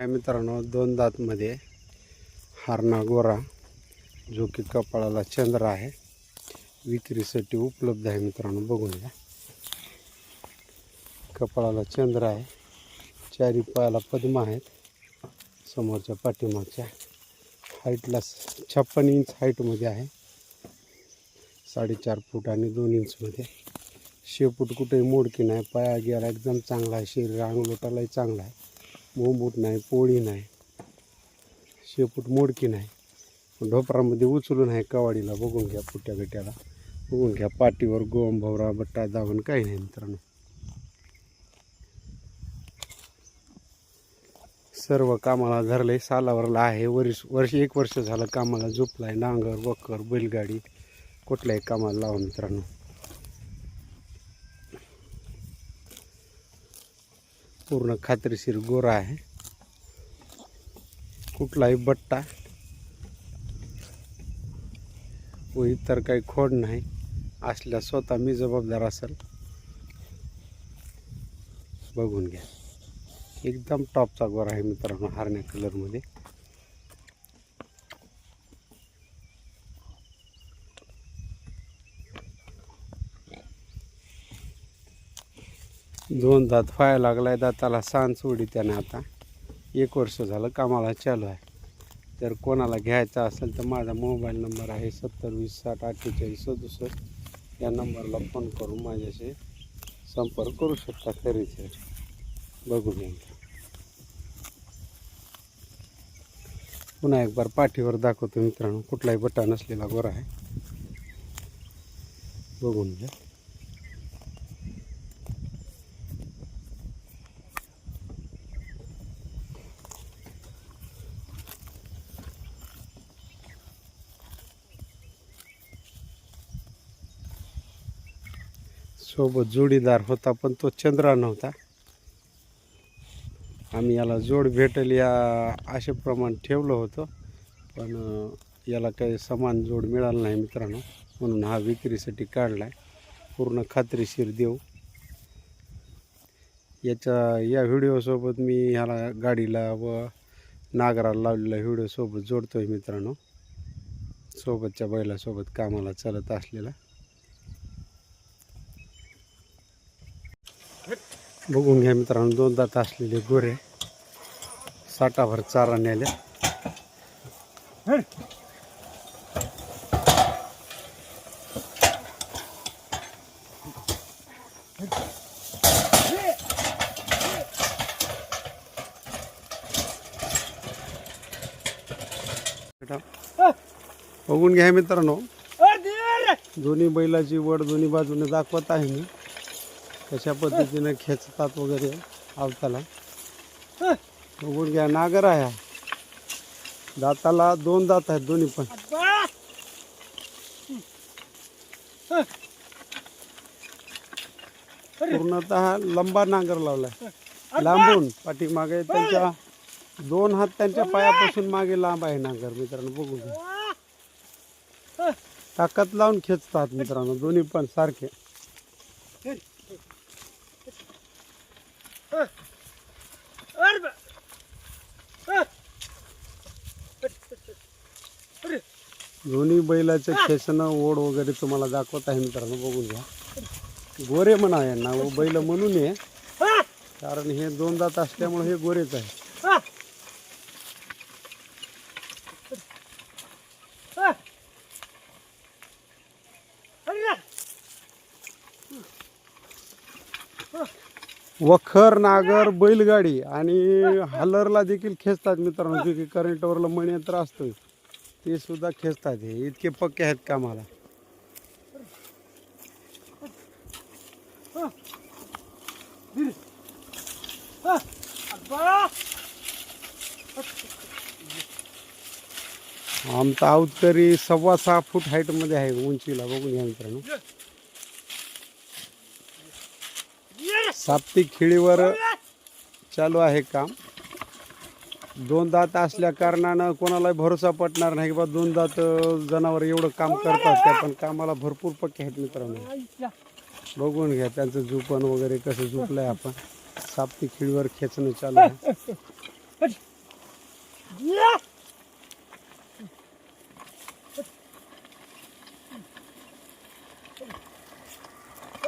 आहे मित्रांनो दोन दातमध्ये हारणा गोरा जो की कपाळाला चंद्र आहे. विक्रीसाठी उपलब्ध आहे मित्रांनो बघून घ्या. कपाळाला चंद्र आहे. चारी पायाला पद्म आहेत. समोरच्या पाठीमागच्या हाईटला छप्पन इंच हाईटमध्ये आहे. साडेचार फूट आणि दोन इंचमध्ये शेपूट कुठेही मोडकी नाही. पाया गेला एकदम चांगला आहे. शरीर अंगलोटालाही चांगला आहे. मोमूट नाही पोळी नाही शेपूट मोडकी नाही. ढोपरामध्ये उचलून आहे कवाडीला बघून घ्या पुट्या बिट्याला. बघून घ्या पाटीवर गोम भवरा बट्टा दावण काही नाही मित्रांनो. सर्व कामाला धरले सालावरला आहे. वर्ष वर्ष एक वर्ष झालं कामाला झोपलाय. नांगर वक्कर बैलगाडी कुठल्याही कामाला लावा मित्रांनो. पूर्ण खात्रीशीर गोरा आहे. कुठलाही बट्टा व इतर काही खोड नाही. असल्या स्वतः मी जबाबदार असेल बघून घ्या. एकदम टॉपचा गोरा आहे मित्रांनो हारण्या कलरमध्ये दोन दात फाय लागलाय दाताला सांज सोडी त्याने आता. एक वर्ष झालं कामाला चालू आहे. जर कोणाला घ्यायचा असेल तर माझा मोबाईल नंबर आहे सत्तर वीस साठ अठ्ठेचाळीस सदुसष्ट. या नंबरला फोन करून माझ्याशी संपर्क करू शकता खरेदीसाठी बघून घ्या पुन्हा एक बार पाठीवर दाखवतो मित्रांनो. कुठलाही बटा नसलेला गोरा आहे. बघून घ्या. सोबत जोडीदार होता पण तो चंद्रा नव्हता. आम्ही याला जोड भेटेल या आशेप्रमाणे ठेवलं होतं. पण याला काही समान जोड मिळाला नाही मित्रांनो. म्हणून हा विक्रीसाठी काढला आहे पूर्ण खात्रीशीर देऊ. याच्या या व्हिडिओसोबत मी ह्याला गाडीला व नागराला लावलेला व्हिडिओसोबत जोडतो आहे मित्रांनो. सोबतच्या बैलासोबत कामाला चालत असलेला. बघून घ्या मित्रांनो दोन दात असलेले गोरे. साठाभर चारा नेल्या. बघून घ्या मित्रांनो दोन्ही बैलाची वड दोन्ही बाजूने दाखवत आहे मी. कशा पद्धतीने खेचतात वगैरे आवताला बघून घ्या नागर आहे हा. दाताला दोन दात आहेत दोन्ही पण. पूर्णतः लंबा नांगर लावलाय. लांबून पाठीमागे त्यांच्या दोन हात त्यांच्या पायापासून मागे लांब आहे नांगर मित्रांनो बघून घ्या. ताकद लावून खेचतात मित्रांनो दोन्ही पण सारखे. दोन्ही बैलाचं खेचणं ओढ वगैरे तुम्हाला दाखवत आहे मित्रांनो बघून घ्या. गोरे म्हणा यांना बैल म्हणून आहे. कारण हे दोन दात असल्यामुळे हे गोरेच आहे. वखर नागर बैलगाडी आणि हलरला देखील खेचतात मित्रांनो जे की करंटवरला मणयंत्र असतं ते सुद्धा खेचतात हे. इतके पक्के आहेत कामाला आमचा आऊतकरी सव्वा सहा फूट हाईटमध्ये आहे उंचीला बघून घ्या मित्रांनो. साप्ती खिळीवर चालू आहे काम. दोन दात असल्या कारणानं कोणालाही भरोसा पटणार नाही की बा दोन दात जनावर एवढं काम करतात त्या पण कामाला भरपूर पक्के आहेत मित्रांनो. बघून घ्या त्यांचं झुपण वगैरे कसं झुपलंय आपण. साप्ती खिळीवर खेचणं चालू आहे.